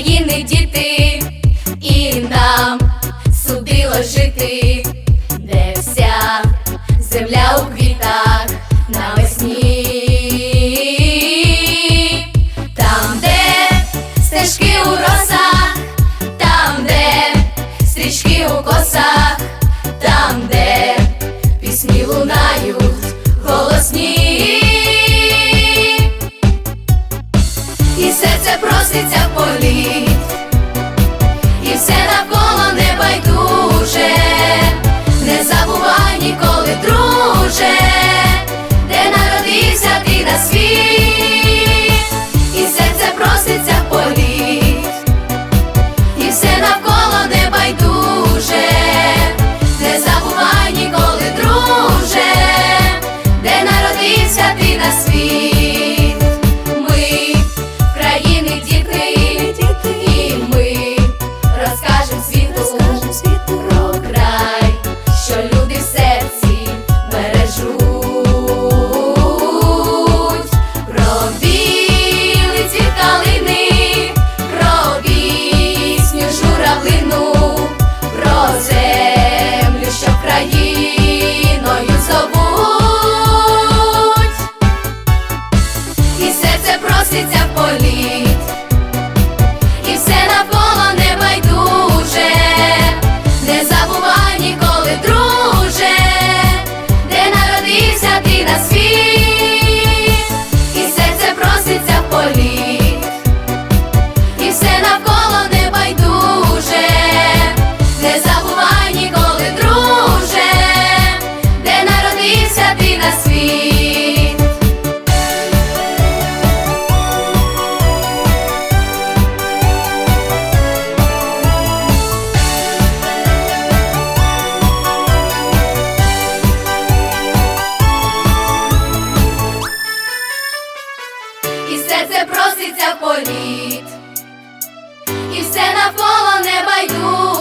України діти, і нам судило жити, де вся земля у квітах навесні, там, де стежки у росах, там, де стрічки у косах, там, де пісні лунають голосні. І серце проситься. світ роз. Все це проситься політ, і все навколо не байду.